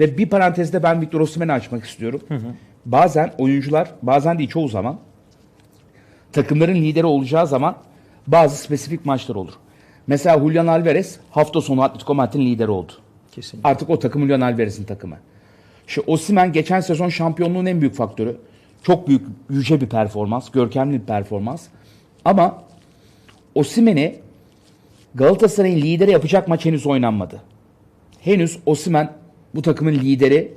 Ve bir parantezde ben Victor Osimhen'i açmak istiyorum. Bazen oyuncular, bazen değil çoğu zaman takımların lideri olacağı zaman bazı spesifik maçlar olur. Mesela Julian Alvarez hafta sonu Atletico Madrid'in lideri oldu. Kesinlikle. Artık o takım Julian Alvarez'in takımı. Şu Osimhen geçen sezon şampiyonluğun en büyük faktörü. Çok büyük, yüce bir performans, görkemli bir performans. Ama Osimhen'i Galatasaray'ın lideri yapacak maç henüz oynanmadı. Henüz Osimhen bu takımın lideri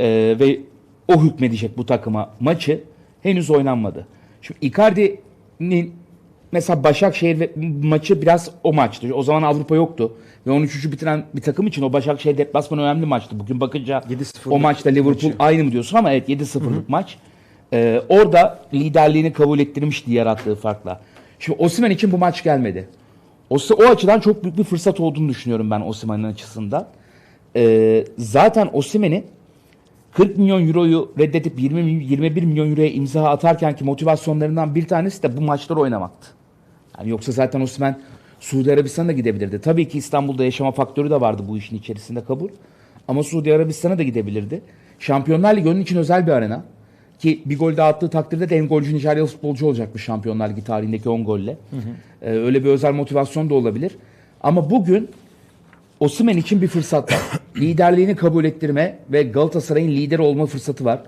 e, ve o hükmedecek bu takıma maçı henüz oynanmadı. Şimdi Icardi'nin mesela Başakşehir ve maçı biraz o maçtı. O zaman Avrupa yoktu. Ve 13. bitiren bir takım için o Başakşehir deplasmanı önemli maçtı. Bugün bakınca 7-0'lık o maçta Liverpool maçı. aynı mı diyorsun ama evet 7-0'lık maç. Ee, orada liderliğini kabul ettirmişti yarattığı farkla. Şimdi Osimhen için bu maç gelmedi. O, o açıdan çok büyük bir fırsat olduğunu düşünüyorum ben Osimhen'in açısından. Ee, zaten Osimhen'i 40 milyon euroyu reddedip 20 mil- 21 milyon euroya imza atarken ki motivasyonlarından bir tanesi de bu maçları oynamaktı. Yani yoksa zaten Osimhen Suudi Arabistan'a da gidebilirdi. Tabii ki İstanbul'da yaşama faktörü de vardı bu işin içerisinde kabul. Ama Suudi Arabistan'a da gidebilirdi. Şampiyonlar Ligi onun için özel bir arena. Ki bir gol daha attığı takdirde de en golcü Nijeryalı futbolcu olacakmış Şampiyonlar Ligi tarihindeki 10 golle. Ee, öyle bir özel motivasyon da olabilir. Ama bugün Osimhen için bir fırsat var. Liderliğini kabul ettirme ve Galatasaray'ın lider olma fırsatı var.